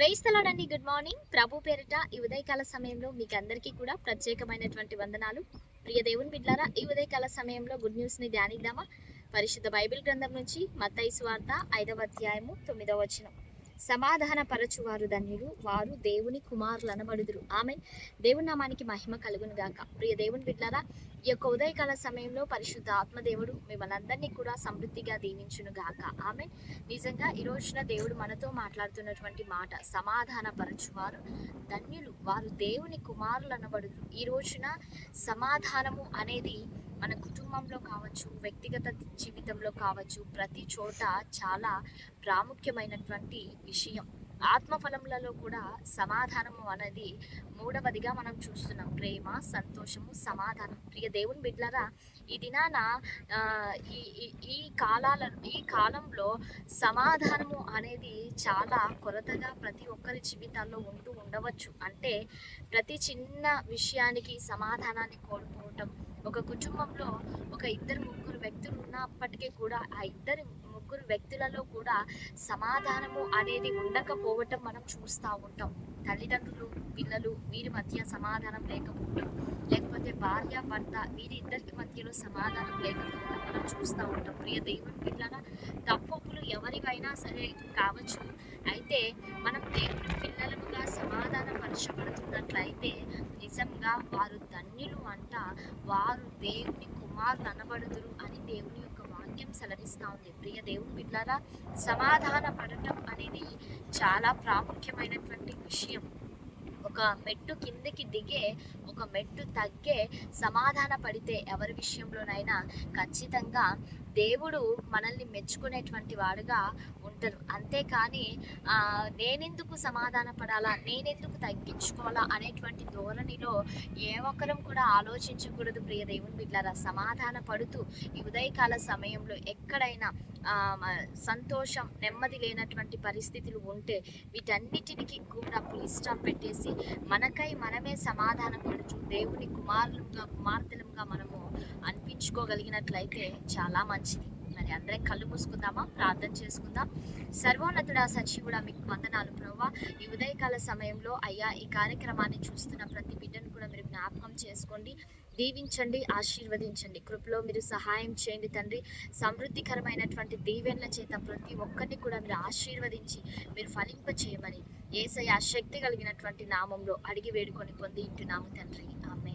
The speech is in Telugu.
క్రైస్తలాడండి గుడ్ మార్నింగ్. ప్రభు పేరిట ఈ ఉదయకాల సమయంలో మీకు అందరికీ కూడా ప్రత్యేకమైనటువంటి వందనాలు. ప్రియ దేవుని బిడ్లారా ఈ ఉదయకాల సమయంలో గుడ్ న్యూస్ని ధ్యానిద్దామా? పరిశుద్ధ బైబిల్ గ్రంథం నుంచి మత్తైసు వార్త ఐదవ అధ్యాయము తొమ్మిదవ వచనం. సమాధానపరచువారు ధన్యులు. వారు దేవుని కుమారులు అనబడుదురు ఆమె దేవుని నామానికి మహిమ కలుగును గాక. ప్రియ దేవుని బిడ్లారా ఈ యొక్క ఉదయకాల సమయంలో పరిశుద్ధ ఆత్మదేవుడు మిమ్మల్ని అందరినీ కూడా సమృద్ధిగా దీవించును గాక. ఆమె నిజంగా ఈ రోజున దేవుడు మనతో మాట్లాడుతున్నటువంటి మాట సమాధాన పరచువారు ధన్యులు. వారు దేవుని కుమారులు అనబడుదురు ఈ రోజున సమాధానము అనేది మన కుటుంబంలో కావచ్చు వ్యక్తిగత జీవితంలో కావచ్చు ప్రతి చోట చాలా ప్రాముఖ్యమైనటువంటి విషయం. ఆత్మఫలములలో కూడా సమాధానము అనేది మూడవదిగా మనం చూస్తున్నాం. ప్రేమ సంతోషము సమాధానం. ప్రియ దేవుని బిడ్లరా ఈ దినాన ఈ ఈ- ఈ కాలాల ఈ కాలంలో సమాధానము అనేది చాలా కొరతగా ప్రతి ఒక్కరి జీవితాల్లో ఉంటూ ఉండవచ్చు. అంటే ప్రతి చిన్న విషయానికి సమాధానాన్ని కోల్పోవటం ఒక కుటుంబంలో ఒక ఇద్దరు ముగ్గురు వ్యక్తులు ఉన్నప్పటికీ కూడా ఆ ఇద్దరు ముగ్గురు వ్యక్తులలో కూడా సమాధానము అనేది ఉండకపోవటం మనం చూస్తూ ఉంటాం. తల్లిదండ్రులు పిల్లలు వీరి మధ్య సమాధానం లేకపోవటం లేకపోతే భార్య భర్త వీరి ఇద్దరికి మధ్యలో సమాధానం లేకపోవటం మనం చూస్తూ ఉంటాం. ప్రియ దేవుని పిల్లల తప్పులు ఎవరివైనా సరే కావచ్చు. అయితే మనం దేవుని పిల్లలుగా సమాధాన పరచబడుతున్నట్లయితే నిజంగా వారు ధన్యులు అంట వారు దేవుని కుమారులు అనబడుదురు అని దేవుని యొక్క వాక్యం సెలవిస్తూ ఉంది. ప్రియ దేవుని బిడ్డారా సమాధాన పడటం అనేది చాలా ప్రాముఖ్యమైనటువంటి విషయం. ఒక మెట్టు కిందకి దిగే ఒక మెట్టు తగ్గే సమాధాన పడితే ఎవరి విషయంలోనైనా ఖచ్చితంగా దేవుడు మనల్ని మెచ్చుకునేటువంటి వాడుగా ఉంటారు. అంతేకాని నేనెందుకు సమాధాన పడాలా నేనెందుకు తగ్గించుకోవాలా అనేటువంటి ధోరణిలో ఏ ఒక్కరం కూడా ఆలోచించకూడదు ప్రియ దేవుని బిడ్డారా సమాధాన పడుతూ ఈ ఉదయకాల సమయంలో ఎక్కడైనా సంతోషం నెమ్మది లేనటువంటి పరిస్థితులు ఉంటే వీటన్నిటికి కూడా పులి పెట్టేసి మనకై మనమే సమాధానం పడుచు దేవుని కుమారులుగా కుమార్తెలు ఉంచుకోగలిగినట్లయితే చాలా మంచిది. మరి అందరం కళ్ళు మూసుకుందామా? ప్రార్థన చేసుకుందాం. సర్వోన్నతుడా సచివుడా మీకు వందనాలు ప్రభా ఈ ఉదయకాల సమయంలో అయ్యా ఈ కార్యక్రమాన్ని చూస్తున్న ప్రతి బిడ్డను కూడా మీరు జ్ఞాపకం చేసుకోండి. దీవించండి ఆశీర్వదించండి. కృపలో మీరు సహాయం చేయండి తండ్రి. సమృద్ధికరమైనటువంటి దీవెనల చేత ప్రతి ఒక్కరిని కూడా మీరు ఆశీర్వదించి మీరు ఫలింప చేయమని ఏసయ శక్తి కలిగినటువంటి నామంలో అడిగి వేడుకొని పొంది ఇంటున్నాము తండ్రి. ఆమె